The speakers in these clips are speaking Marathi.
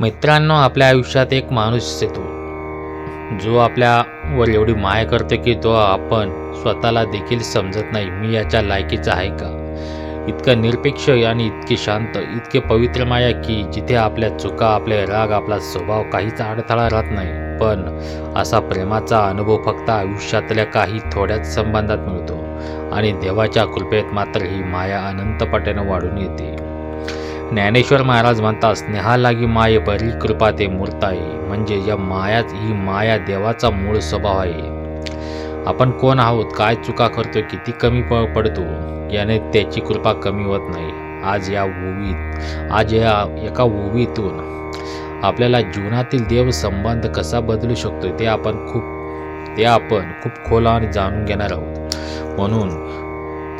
मित्रांनो आपल्या आयुष्यात एक माणूस येतो जो आपल्यावर एवढी माया करतो की तो आपण स्वतःला देखील समजत नाही मी याच्या लायकीचा आहे का? इतकं निरपेक्ष आणि इतके शांत इतके पवित्र माया की जिथे आपल्या चुका आपले राग आपला स्वभाव काहीच अडथळा राहत नाही. पण असा प्रेमाचा अनुभव फक्त आयुष्यातल्या काही थोड्याच संबंधात मिळतो आणि देवाच्या कृपेत मात्र ही माया अनंतपटेनं वाढून येते. ज्ञानेश्वर महाराज म्हणतात स्नेहालागी माये बरी कृपा ते मूर्त आहे. म्हणजे या मायाच ही माया देवाचा मूळ स्वभाव आहे. आपण कोण आहोत? काय चुका करतो किती कमी प पडतो? याने त्याची कृपा कमी होत नाही. आज या ओवीत आज या एका ओवीतून आपल्याला जीवनातील देव संबंध कसा बदलू शकतो ते आपण खूप ते आपण खूप खोलाने जाणून घेणार आहोत. म्हणून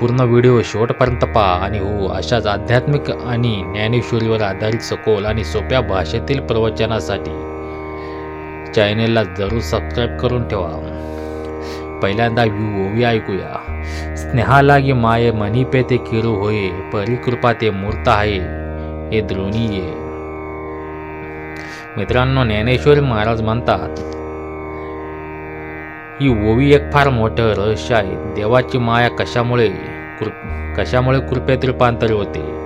पूर्ण व्हिडिओ शेवटपर्यंत पहा आणि हो अशाच आध्यात्मिक आणि ज्ञानेश्वरीवर आधारित सखोल आणि सोप्या भाषेतील प्रवचनासाठी चॅनेलला जरूर सबस्क्राईब करून ठेवा. पहिल्यांदा व्यू ओवी हो, ऐकूया. स्नेहालागी माये मनीपे ते किरू होये परिकृपा ते मूर्त आहे हे द्रोणी ये. मित्रांनो ज्ञानेश्वर महाराज म्हणतात ही हो, ओवी एक फार मोठं रहस्य आहे. देवाची माया कशामुळे कृ कशामुळे कृपेत रूपांतर होते?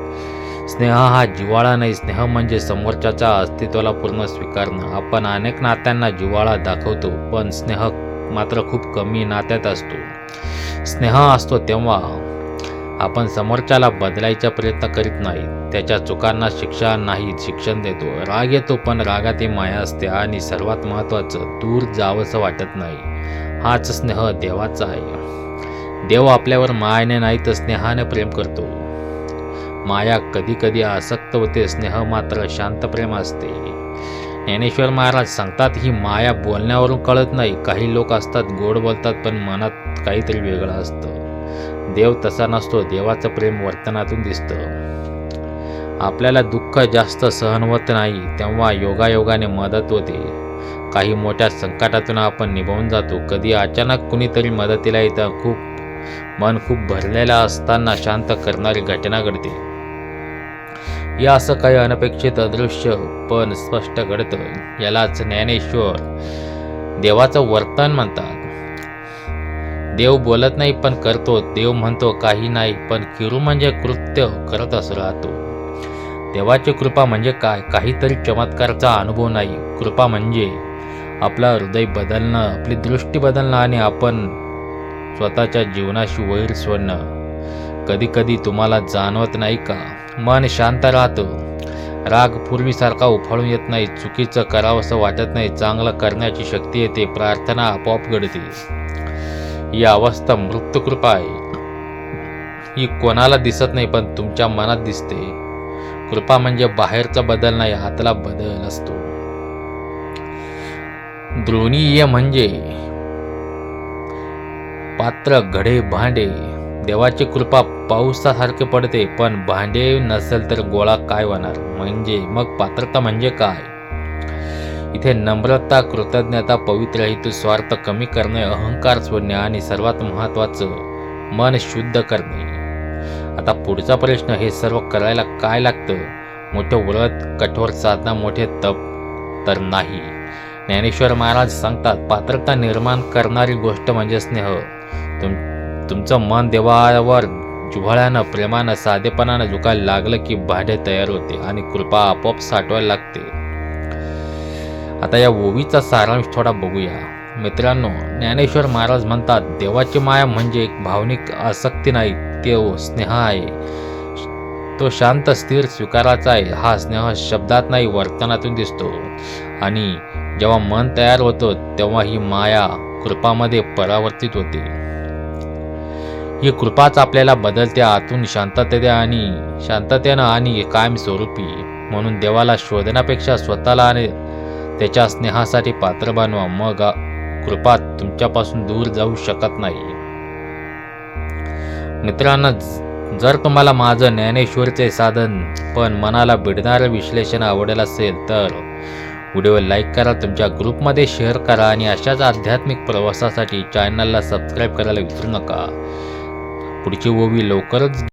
स्नेह हा जिव्हाळा नाही स्नेह म्हणजे समोरच्याच्या अस्तित्वाला पूर्ण स्वीकारणं आपण अनेक नात्यांना जिव्हाळा दाखवतो पण स्नेह मात्र खूप कमी नात्यात असतो. स्नेह असतो तेव्हा आपण समोरच्याला बदलायचा प्रयत्न करीत नाही. त्याच्या चुकांना शिक्षा नाही शिक्षण देतो. राग येतो पण रागात माया असते आणि सर्वात महत्त्वाचं दूर जावंसं वाटत नाही. हाच स्नेह देवाचा आहे. देव आपल्यावर मायाने नाही तर स्नेहाने प्रेम करतो. माया कधी कधी आसक्त होते स्नेह मात्र शांत प्रेम असते. ज्ञानेश्वर महाराज सांगतात ही माया बोलण्यावरून कळत नाही. काही लोक असतात गोड बोलतात पण मनात काहीतरी वेगळं असतं. देव तसा नसतो देवाचं प्रेम वर्तनातून दिसतं. आपल्याला दुःख जास्त सहन होत नाही तेव्हा योगायोगाने मदत होते. काही मोठ्या संकटातून आपण निभावून जातो. कधी अचानक कुणीतरी मदतीला येतं खूप मन खूप भरलेलं असताना शांत करणारी घटना घडते. या असं काही अनपेक्षित अदृश्य पण स्पष्ट घडतं यालाच ज्ञानेश्वर देवाचं वर्तन म्हणतात. देव बोलत नाही पण करतो देव म्हणतो काही नाही पण किरू म्हणजे कृत्य करत असं राहतो. देवाची कृपा म्हणजे काय? काहीतरी चमत्काराचा अनुभव नाही. कृपा म्हणजे आपलं हृदय बदलणं आपली दृष्टी बदलणं आणि आपण स्वतःच्या जीवनाशी वैर सोडणं कधी कधी तुम्हाला जाणवत नाही का? मन शांत राहतं. राग पूर्वीसारखा उफाळून येत नाही. चुकीचं करावंसं वाटत नाही. चांगलं करण्याची शक्ती येते. प्रार्थना आपोआप घडते. ही अवस्था मृत्यूकृपा आहे. ही कोणाला दिसत नाही पण तुमच्या मनात दिसते. कृपा म्हणजे बाहेरचा बदल नाही आतला बदल असतो. द्रोणीय म्हणजे पात्र घडे भांडे. देवाची कृपा पावसासारखे पडते पण भांडे नसेल तर गोळा काय होणार? म्हणजे मग पात्रता म्हणजे काय? इथे नम्रता कृतज्ञता पवित्र हेतू स्वार्थ कमी करणे अहंकार सोडणे आणि सर्वात महत्त्वाचं मन शुद्ध करणे. आता पुढचा प्रश्न हे सर्व करायला काय लागतं? मोठं व्रत कठोर साधना मोठे तप तर नाही. ज्ञानेश्वर महाराज सांगतात पात्रता निर्माण करणारी गोष्ट म्हणजे स्नेह. तुम तुमचं मन देवावर जिव्हाळ्यानं प्रेमानं साधेपणानं झुकायला लागलं की भांडे तयार होते आणि कृपा आपोआप साठवायला लागते. आता या ओवीचा सारांश थोडा बघूया. मित्रांनो ज्ञानेश्वर महाराज म्हणतात देवाची माया म्हणजे एक भावनिक आसक्ती नाही तो स्नेह आहे. तो शांत स्थिर स्वीकाराचा आहे. हा स्नेह शब्दात नाही वर्तनातून दिसतो. आणि जेव्हा मन तयार होतं तेव्हा ही माया कृपामध्ये परावर्तित होते. ही कृपाच आपल्याला बदलत्या आतून शांततेने आणि शांततेनं आणि कायमस्वरूपी म्हणून देवाला शोधण्यापेक्षा स्वतःला आणि त्याच्या स्नेहासाठी पात्र बनवा. मग कृपा तुमच्यापासून दूर जाऊ शकत नाही. मित्रांनो जर तुम्हाला माझं ज्ञानेश्वरचे साधन पण मनाला भिडणारं विश्लेषण आवडेल असेल तर व्हिडिओ लाईक करा तुमच्या ग्रुपमध्ये शेअर करा आणि अशाच आध्यात्मिक प्रवासासाठी चॅनलला सबस्क्राईब करायला विसरू नका. पुढची ओवी लवकरच